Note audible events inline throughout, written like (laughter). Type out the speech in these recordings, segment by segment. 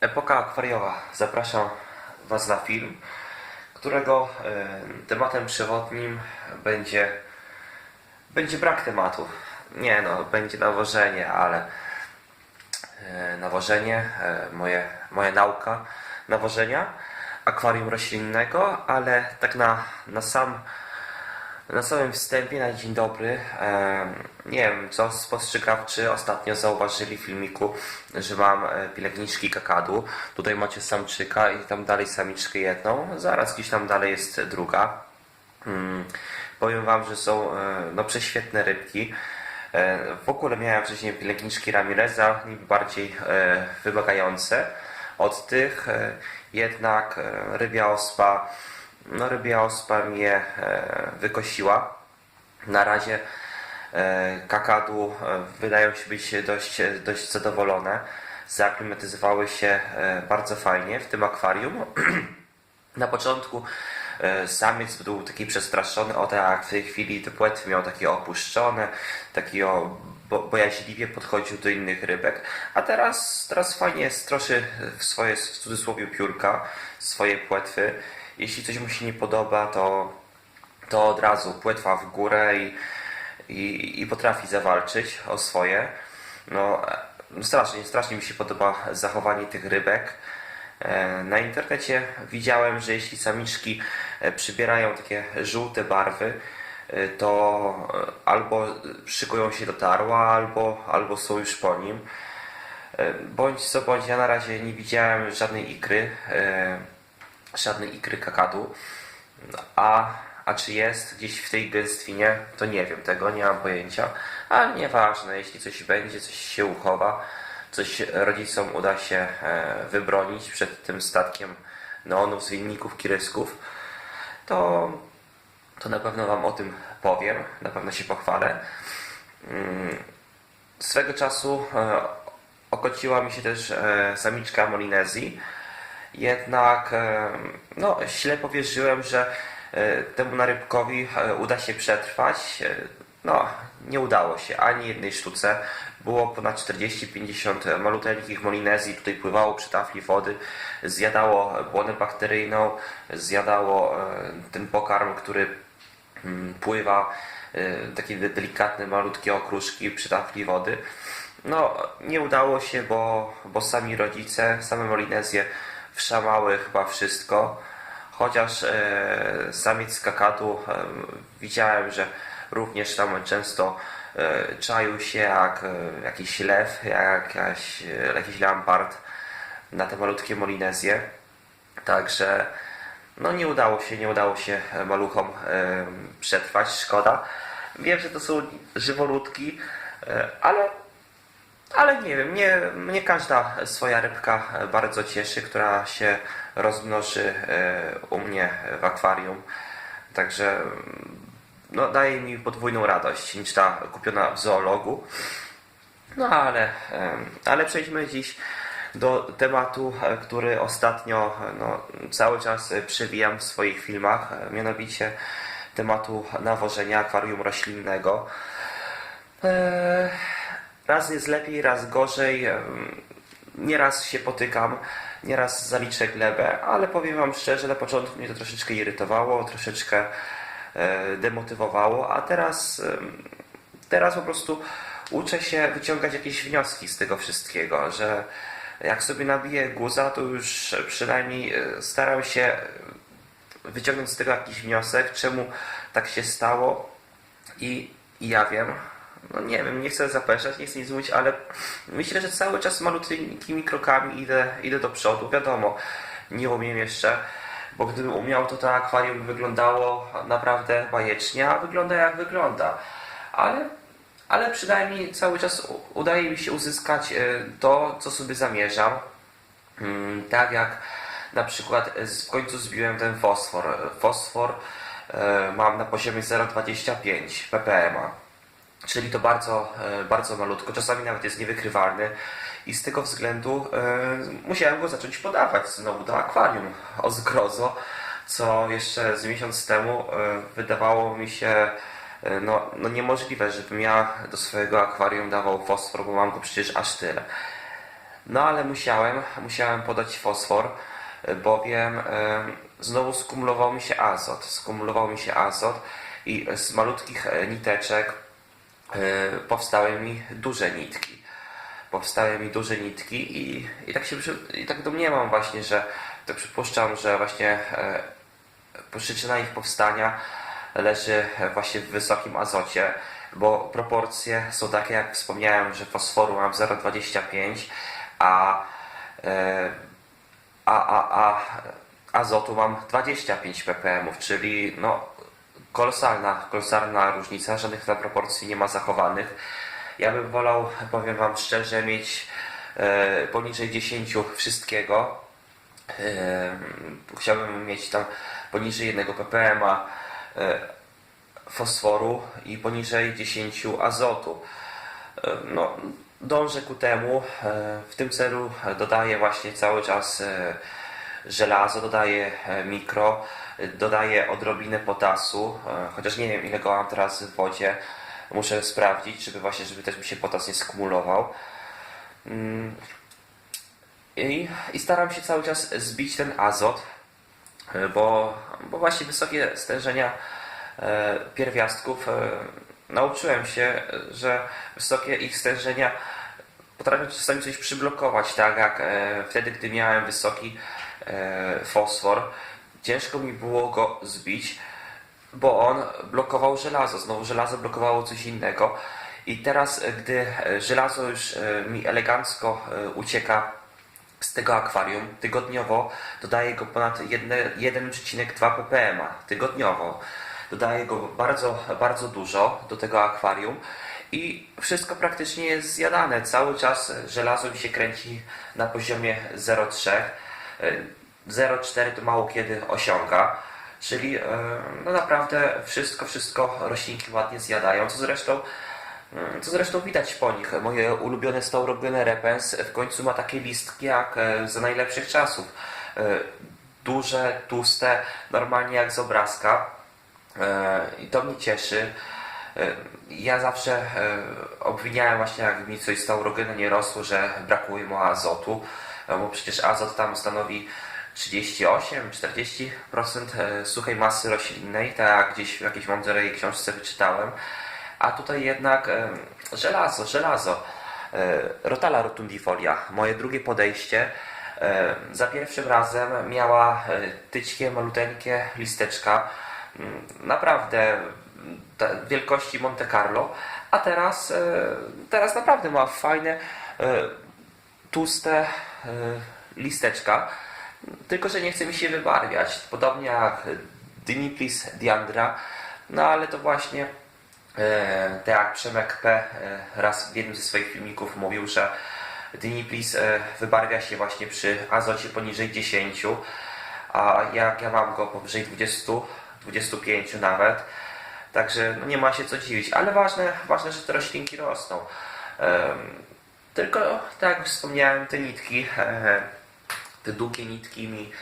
Epoka akwariowa. Zapraszam Was na film, którego e, tematem przewodnim będzie, będzie brak tematu. Nie no, będzie nawożenie, ale e, nawożenie, e, moje, moja nauka nawożenia akwarium roślinnego, ale tak na, na sam na samym wstępie, na dzień dobry, nie wiem, co spostrzegawczy ostatnio zauważyli w filmiku, że mam e, pielęgniczki kakadu. Tutaj macie samczyka i tam dalej samiczkę jedną, zaraz gdzieś tam dalej jest druga. Mm, powiem Wam, że są e, no, prześwietne rybki. E, w ogóle miałem wcześniej pielęgniczki Ramireza, niby bardziej wymagające od tych, jednak rybia ospa no rybia ospa mnie e, wykosiła. Na razie e, kakadu e, wydają się być dość, dość zadowolone. Zaaklimatyzowały się bardzo fajnie w tym akwarium. (clears throat) Na początku samiec był taki przestraszony, o tak w tej chwili te płetwy miał takie opuszczone, taki o, bo, bojaźliwie podchodził do innych rybek, a teraz, teraz fajnie stroszy swoje, w cudzysłowie, piórka, swoje płetwy. Jeśli coś mu się nie podoba, to, to od razu płetwa w górę i, i, i potrafi zawalczyć o swoje. No, e, strasznie, strasznie mi się podoba zachowanie tych rybek. E, Na internecie widziałem, że jeśli samiczki e, przybierają takie żółte barwy, to albo szykują się do tarła, albo, albo są już po nim. Bądź co bądź, ja na razie nie widziałem żadnej ikry, żadnej ikry kakadu. A, a czy jest gdzieś w tej gęstwinie, to nie wiem, tego nie mam pojęcia. Ale nieważne, jeśli coś będzie, coś się uchowa, coś rodzicom uda się e, wybronić przed tym statkiem neonów, zwinników, kirysków, to, to na pewno Wam o tym powiem, na pewno się pochwalę. Mm, Swego czasu e, okociła mi się też e, samiczka Molinezji, jednak no, ślepo wierzyłem, że e, temu narybkowi e, uda się przetrwać. E, No, nie udało się ani jednej sztuce. Było ponad 40-50 maluteńkich molinezji, tutaj pływało przy tafli wody, zjadało błonę bakteryjną, zjadało ten pokarm, który mm, pływa, takie de- delikatne, malutkie okruszki przy tafli wody. No, nie udało się, bo, bo sami rodzice, same Molinezje wszamały chyba wszystko. Chociaż e, samiec kakadu e, widziałem, że również tam często e, czaił się jak e, jakiś lew, jak jakaś, e, jakiś leopard na te malutkie Molinezje. Także no nie udało się, nie udało się maluchom e, przetrwać, szkoda. Wiem, że to są żywoludki, e, ale ale nie wiem, mnie, mnie każda swoja rybka bardzo cieszy, która się rozmnoży e, u mnie w akwarium. Także mm, no, daje mi podwójną radość niż ta kupiona w zoologu. No ale, ale przejdźmy dziś do tematu, który ostatnio no, cały czas przewijam w swoich filmach, mianowicie tematu nawożenia akwarium roślinnego. Eee, Raz jest lepiej, raz gorzej. Nieraz się potykam, nieraz zaliczę glebę, ale powiem Wam szczerze, na początku mnie to troszeczkę irytowało, troszeczkę e, demotywowało, a teraz, teraz po prostu uczę się wyciągać jakieś wnioski z tego wszystkiego, że jak sobie nabiję guza, to już przynajmniej e, staram się wyciągnąć z tego jakiś wniosek, czemu tak się stało i, i ja wiem, no nie wiem, nie chcę zapeszać, nie chcę nic mówić, ale myślę, że cały czas malutkimi krokami idę, idę do przodu. Wiadomo, nie umiem jeszcze, bo gdybym umiał, to to akwarium wyglądało naprawdę bajecznie, a wygląda jak wygląda. Ale, ale przynajmniej cały czas udaje mi się uzyskać e, to, co sobie zamierzam. Mm, Tak jak na przykład e, w końcu zbiłem ten fosfor. Fosfor e, mam na poziomie 0,25 ppm. Czyli to bardzo, e, bardzo malutko, czasami nawet jest niewykrywalny i z tego względu e, musiałem go zacząć podawać znowu do akwarium o zgrozo, co jeszcze z miesiąc temu e, wydawało mi się no, no niemożliwe, żebym ja do swojego akwarium dawał fosfor, bo mam go przecież aż tyle. No ale musiałem, musiałem podać fosfor, bowiem znowu skumulował mi się azot. Skumulował mi się azot i z malutkich niteczek powstały mi duże nitki. Powstały mi duże nitki i, i tak się i tak domniemam właśnie, że to przypuszczam, że właśnie e, przyczyna ich powstania leży właśnie w wysokim azocie, bo proporcje są takie, jak wspomniałem, że fosforu mam 0,25, a, e, a, a, a azotu mam 25 ppm, czyli no, kolosalna, kolosalna różnica, żadnych proporcji nie ma zachowanych. Ja bym wolał, powiem Wam szczerze, mieć e, poniżej 10 wszystkiego, Em, Chciałbym mieć tam poniżej 1 ppm e, fosforu i poniżej 10 azotu. E, No, dążę ku temu. e, W tym celu dodaję właśnie cały czas e, żelazo, dodaję e, mikro, e, dodaję odrobinę potasu, e, chociaż nie wiem ile go mam teraz w wodzie. Muszę sprawdzić, żeby właśnie, żeby też mi się potas nie skumulował. Mm, i, I staram się cały czas zbić ten azot, e, bo, bo właśnie wysokie stężenia e, pierwiastków nauczyłem się, że wysokie ich stężenia potrafią czasami coś przyblokować, tak jak wtedy, gdy miałem wysoki fosfor, ciężko mi było go zbić, bo on blokował żelazo, znowu żelazo blokowało coś innego. I teraz, gdy żelazo już e, mi elegancko e, ucieka z tego akwarium tygodniowo dodaję go ponad jedne- 1,2 ppm tygodniowo. Dodaję go bardzo, bardzo dużo do tego akwarium i wszystko praktycznie jest zjadane. Cały czas żelazo mi się kręci na poziomie 0,3. E, 0,4 to mało kiedy osiąga. Czyli e, no naprawdę wszystko, wszystko roślinki ładnie zjadają, co zresztą Mm, Co zresztą widać po nich. Moje ulubione staurogyne repens w końcu ma takie listki jak e, za najlepszych czasów. E, Duże, tłuste, normalnie jak z obrazka. I to mnie cieszy. Ja zawsze obwiniałem właśnie, jak mi coś z nie rosło, że brakuje mu azotu, bo przecież azot tam stanowi 38-40% e, suchej masy roślinnej, tak gdzieś w jakiejś mądrej książce wyczytałem. A tutaj jednak e, żelazo, żelazo. E, Rotala rotundifolia, moje drugie podejście. Za pierwszym razem miała tyćkie, maluteńkie listeczka. Mm, Naprawdę wielkości Monte Carlo. A teraz, teraz naprawdę ma fajne, tłuste listeczka. Tylko, że nie chce mi się wybarwiać. Podobnie jak Diniplis diandra. No ale to właśnie E, tak jak Przemek P. e, raz w jednym ze swoich filmików mówił, że Diniplis e, wybarwia się właśnie przy azocie poniżej 10, a jak ja mam go powyżej 20, 25 nawet. Także no nie ma się co dziwić, ale ważne, ważne że te roślinki rosną. Em, Tylko, tak jak wspomniałem, te nitki, e, te długie nitki mi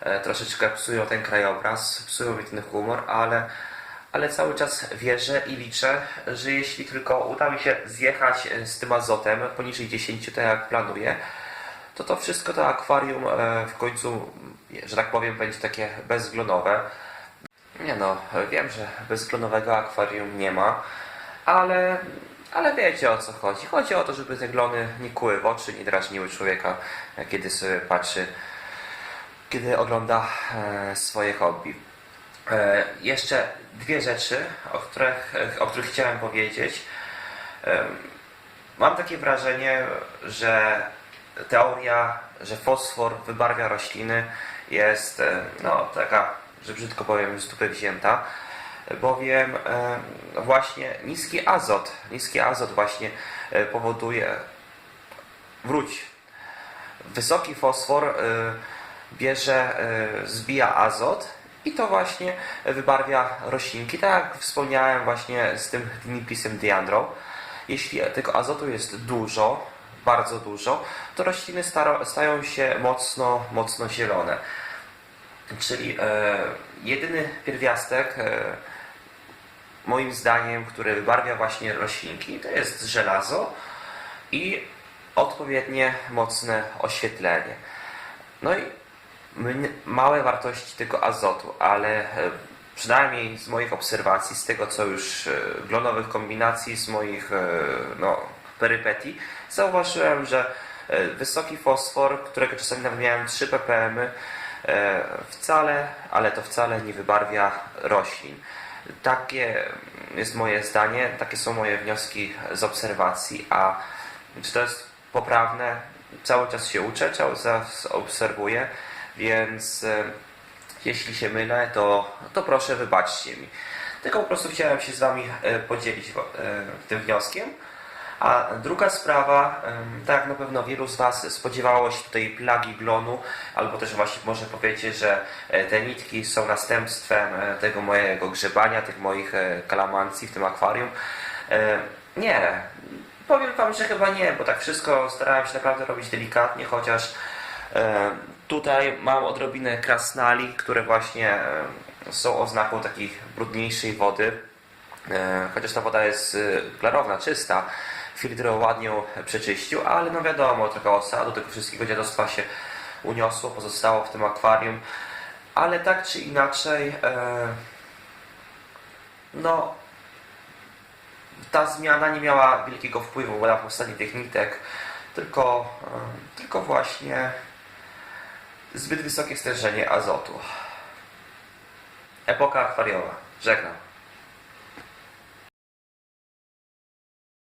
e, troszeczkę psują ten krajobraz, psują mi ten humor, ale ale cały czas wierzę i liczę, że jeśli tylko uda mi się zjechać e, z tym azotem poniżej 10, tak jak planuję, to to wszystko to akwarium e, w końcu, że tak powiem, będzie takie bezglonowe. Nie no, wiem, że bezglonowego akwarium nie ma, ale, ale wiecie o co chodzi. Chodzi o to, żeby te glony nie kłuły w oczy, nie drażniły człowieka, e, kiedy sobie patrzy, kiedy ogląda e, swoje hobby. E, Jeszcze dwie rzeczy, o których, o których chciałem powiedzieć. Em, Mam takie wrażenie, że teoria, że fosfor wybarwia rośliny jest e, no, taka, że brzydko powiem, z dupy wzięta, bowiem e, właśnie niski azot, niski azot właśnie e, powoduje, wróć, wysoki fosfor y, bierze, y, zbija azot i to właśnie wybarwia roślinki. Tak jak wspomniałem właśnie z tym dinipisem diandrą. Jeśli tego azotu jest dużo, bardzo dużo, to rośliny stają się mocno, mocno zielone. Czyli e, jedyny pierwiastek, e, moim zdaniem, który wybarwia właśnie roślinki, to jest żelazo i odpowiednie, mocne oświetlenie. No i małe wartości tego azotu, ale e, przynajmniej z moich obserwacji, z tego co już e, glonowych kombinacji, z moich e, no, perypetii, zauważyłem, że e, wysoki fosfor, którego czasami nawet miałem 3 ppm, e, wcale, ale to wcale nie wybarwia roślin. Takie jest moje zdanie, takie są moje wnioski z obserwacji, a czy to jest poprawne? Cały czas się uczę, cały czas obserwuję, więc e, jeśli się mylę, to, to proszę wybaczcie mi. Tylko po prostu chciałem się z Wami e, podzielić e, tym wnioskiem. A druga sprawa, tak na pewno wielu z Was spodziewało się tutaj plagi glonu, albo też właśnie może powiecie, że e, te nitki są następstwem e, tego mojego grzebania, tych moich e, kalamancji w tym akwarium. Nie, powiem Wam, że chyba nie, bo tak wszystko starałem się naprawdę robić delikatnie, chociaż tutaj mam odrobinę krasnali, które właśnie są oznaką takiej brudniejszej wody. Chociaż ta woda jest klarowna, czysta, filtr ładnie przeczyścił, ale no wiadomo, trochę osadu, tego wszystkiego dziadostwa się uniosło, pozostało w tym akwarium. Ale tak czy inaczej, e, no ta zmiana nie miała wielkiego wpływu na powstanie tych nitek, tylko, e, tylko właśnie zbyt wysokie stężenie azotu. Epoka akwariowa. Żegnam.